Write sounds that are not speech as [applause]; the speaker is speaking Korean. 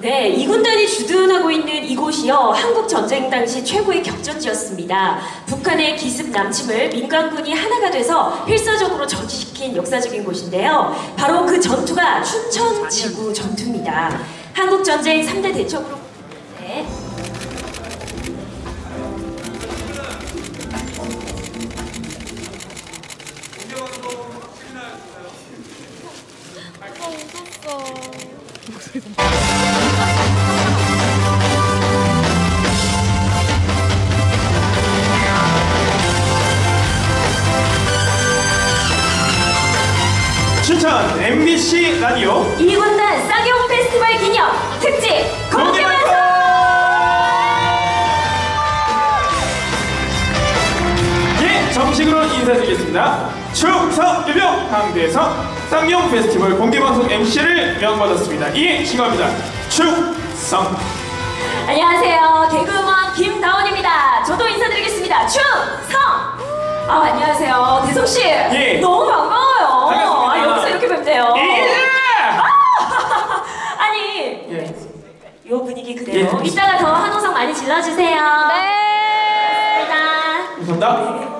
네, 이 군단이 주둔하고 있는 이곳이요. 한국 전쟁 당시 최고의 격전지였습니다. 북한의 기습 남침을 민간군이 하나가 돼서 필사적으로 저지시킨 역사적인 곳인데요. 바로 그 전투가 춘천 지구 전투입니다. 한국 전쟁 3대 대첩으로 네. 아 웃었어. 춘천 MBC 라디오 이 군단 쌍용 페스티벌 기념 특집 공개방송! 예, 정식으로 인사드리겠습니다. 충성 유명 강대성 쌍용 페스티벌 공개방송 MC를 명받았습니다. 이에 신고합니다. 충성. 안녕하세요. 개그우먼 김다원입니다. 저도 인사드리겠습니다. 충성! 아, 안녕하세요. 대성씨. 예. 너무 반가워요. 반갑습니다. 아, 뵙네요. 예. [laughs] 아니, 예. 요 분위기 그대로. 예. 이따가 더 한호성 많이 질러주세요. 네. 감사합니다. 감사합니다.